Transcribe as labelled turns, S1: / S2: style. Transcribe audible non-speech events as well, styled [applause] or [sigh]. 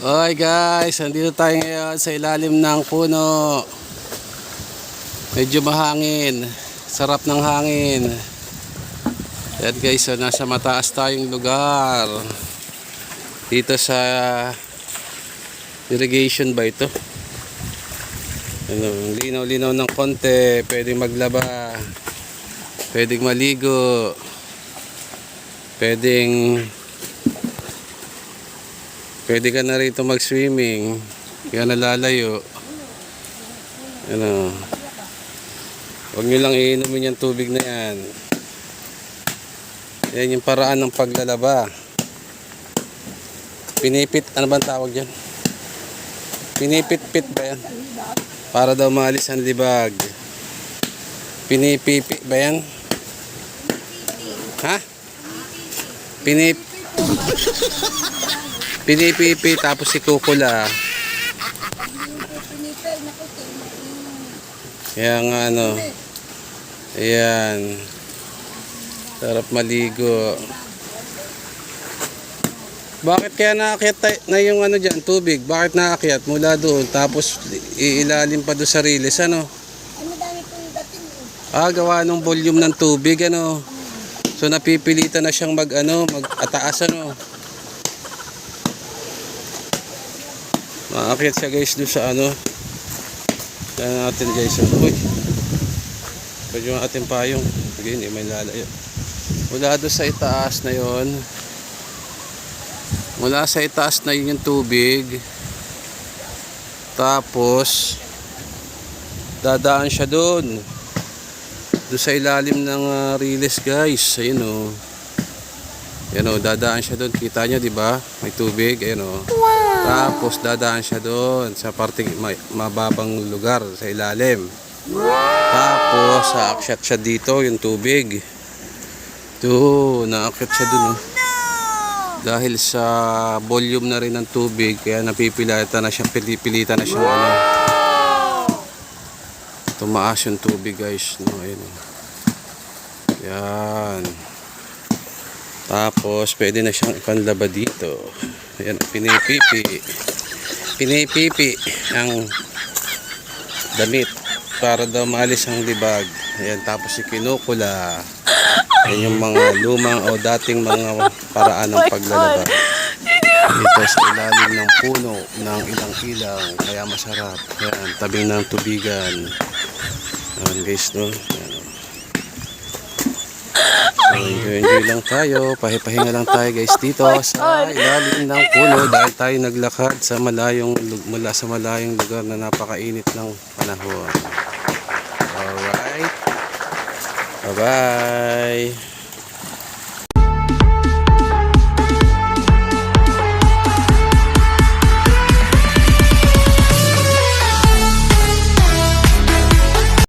S1: Hoy guys, andito tayo ngayon sa ilalim ng puno. Medyo mahangin. Sarap ng hangin. Yan guys, so nasa mataas tayong lugar. Dito sa irrigation ba ito? Ano, linaw-linaw ng konti. Pwedeng maglaba. Pwedeng maligo. Pwedeng Pwede ka na rito mag-swimming. Kaya nalalayo. Ano. Huwag nyo lang iinumin yung tubig na yan. Yan yung paraan ng paglalaba. Pinipit, ano ba ang tawag dyan? Pinipit-pit ba yan? Para daw maalis ang libag. Pinipipi ba yan? Ha? Pinip... [laughs] Pinipipi tapos ikukula. Kaya nga ano. Ayan. Sarap maligo. Bakit kaya naakyat na yung ano dyan, tubig? Bakit naakyat mula doon tapos iilalim pa doon sa riles, ano? Ah, gawa ng volume ng tubig, ano? So napipilitan na siyang mag ano, mag-ataas ano. Maakyat siya guys doon sa ano. Kaya natin guys. oh. Uy. Pwede yung ating payong. Sige, hindi may lalayo. Mula doon sa itaas na yon. Mula sa itaas na yun yung tubig. Tapos dadaan siya doon. Doon sa ilalim ng uh, riles guys. Ayun o. Yan o, dadaan siya doon. Kita nyo, di ba? May tubig. Ayun o. Tapos dadaan siya doon sa parte mababang lugar sa ilalim. Tapos aakyat siya dito yung tubig. Ito, naakyat siya doon. Oh. Dahil sa volume na rin ng tubig, kaya napipilitan na siya, pilipilitan na siya ano. Tumaas yung tubig guys. No, ayun. oh. Yan. Tapos, pwede na siyang ipanlaba dito. Ayan, pinipipi. Pinipipi ang damit para daw maalis ang libag. Ayan, tapos ikinukula. Ayan yung mga lumang o dating mga paraan ng paglalaba. Dito sa ilalim ng puno ng ilang-ilang, kaya masarap. Ayan, tabing ng tubigan. Ayan guys, no? Enjoy, enjoy lang tayo. Pahipahinga lang tayo guys dito sa ilalim ng puno dahil tayo naglakad sa malayong mula sa malayong lugar na napakainit ng panahon. Alright. Bye-bye.